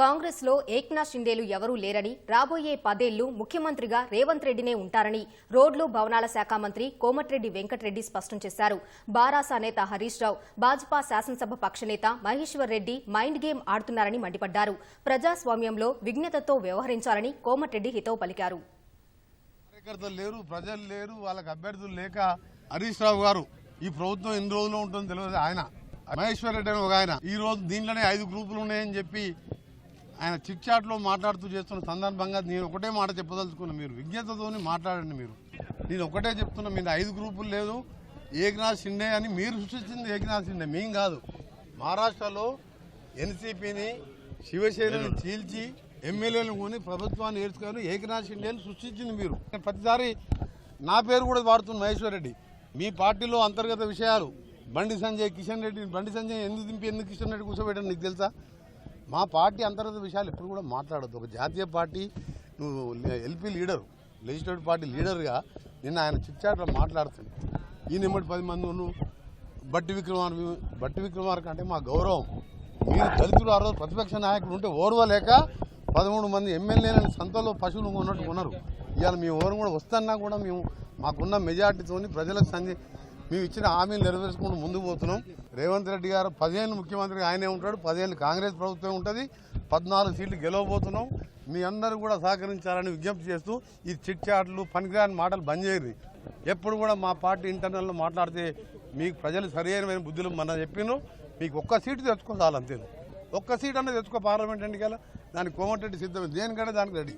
కాంగ్రెస్లో ఏక్నాథ్ షిండేలు ఎవరూ లేరని రాబోయే పదేళ్ళు ముఖ్యమంత్రిగా రేవంత్ రెడ్డినే ఉంటారని రోడ్లు భవనాల శాఖ మంత్రి కోమటిరెడ్డి వెంకటరెడ్డి స్పష్టం చేశారు. బారాసా నేత హరీష్ రావు భాజపా శాసనసభ పక్షనేత మహేశ్వర్ రెడ్డి మైండ్ గేమ్ ఆడుతున్నారని మండిపడ్డారు. ప్రజాస్వామ్యంలో విజ్ఞతతో వ్యవహరించాలని కోమటిరెడ్డి హితవు పలికారు. కార్యకర్తలు లేరు ప్రజలు లేరు వాళ్ళకి అభ్యర్థులు లేక హరీష్ రావు గారు ఈ ప్రభుత్వం ఎన్ని రోజులు ఉంటుందో తెలియదు ఆయన. మహేశ్వర్ రెడ్డి అని ఒక ఆయన. ఈ రోజు దీంట్లోనే ఐదు గ్రూపులు ఉన్నాయని చెప్పి ఆయన చిట్ చాట్లో మాట్లాడుతూ చేస్తున్న సందర్భంగా నేను ఒకటే మాట చెప్పదలుచుకున్నా. మీరు విజ్ఞతతోని మాట్లాడండి మీరు. నేను ఒకటే చెప్తున్నా మీరు ఐదు గ్రూపులు లేదు. ఏకనాథ్ షిండే అని మీరు సృష్టించింది ఏకనాథ్ షిండే. మేం కాదు. మహారాష్ట్రలో ఎన్సీపీని శివసేనని చీల్చి ఎమ్మెల్యేలను కొని ప్రభుత్వాన్ని ఏడ్చుకొని ఏకనాథ్ షిండేని సృష్టించింది మీరు. ప్రతిసారి నా పేరు కూడా వాడుతుంది మహేశ్వర్ రెడ్డి. మీ పార్టీలో అంతర్గత విషయాలు. బండి సంజయ్ కిషన్ రెడ్డి బండి సంజయ్ ఎందుకు దింపి ఎందుకు కిషన్ రెడ్డి కూర్చోబెట్టాను నీకు తెలుసా? మా పార్టీ అంతర్గత విషయాలు ఎప్పుడు కూడా మాట్లాడద్దు. ఒక జాతీయ పార్టీ నువ్వు ఎల్పీ లీడర్ లెజిస్లేటివ్ పార్టీ లీడర్గా నిన్న ఆయన చిట్చాట్లో మాట్లాడుతుంది ఈ నిమ్మటి పది మంది నువ్వు బట్టి విక్రమార్ బట్టి విక్రమార్క అంటే మా గౌరవం. మీరు దళితులు ఆ రోజు ప్రతిపక్ష నాయకులు ఉంటే ఓర్వలేక పదమూడు మంది ఎమ్మెల్యేలను సంతలో పశువులు ఉన్నట్టు ఉన్నారు ఇవాళ మేము ఓరు కూడా వస్తున్నా కూడా మేము మాకున్న మెజార్టీతోని ప్రజలకు సంజ మేము ఇచ్చిన హామీలు నెరవేర్చుకుంటూ ముందుకు పోతున్నాం. రేవంత్ రెడ్డి గారు పదిహేను ముఖ్యమంత్రి ఆయనే ఉంటాడు పదిహేను కాంగ్రెస్ ప్రభుత్వం ఉంటుంది పద్నాలుగు సీట్లు గెలవబోతున్నాం. మీ అందరూ కూడా సహకరించాలని విజ్ఞప్తి చేస్తూ ఈ చిట్ చాట్లు పనికిరాని మాటలు బంద్ చేయరు. ఎప్పుడు కూడా మా పార్టీ ఇంటర్నల్లో మాట్లాడితే మీకు ప్రజలు సరైన బుద్ధులు మన చెప్పిన మీకు ఒక్క సీటు తెచ్చుకో అంతే ఒక్క సీట్ అన్నది తెచ్చుకో పార్లమెంట్ ఎన్నికల దానికి కోమటిరెడ్డి సిద్ధమైంది దేనికంటే దానికి రెడీ.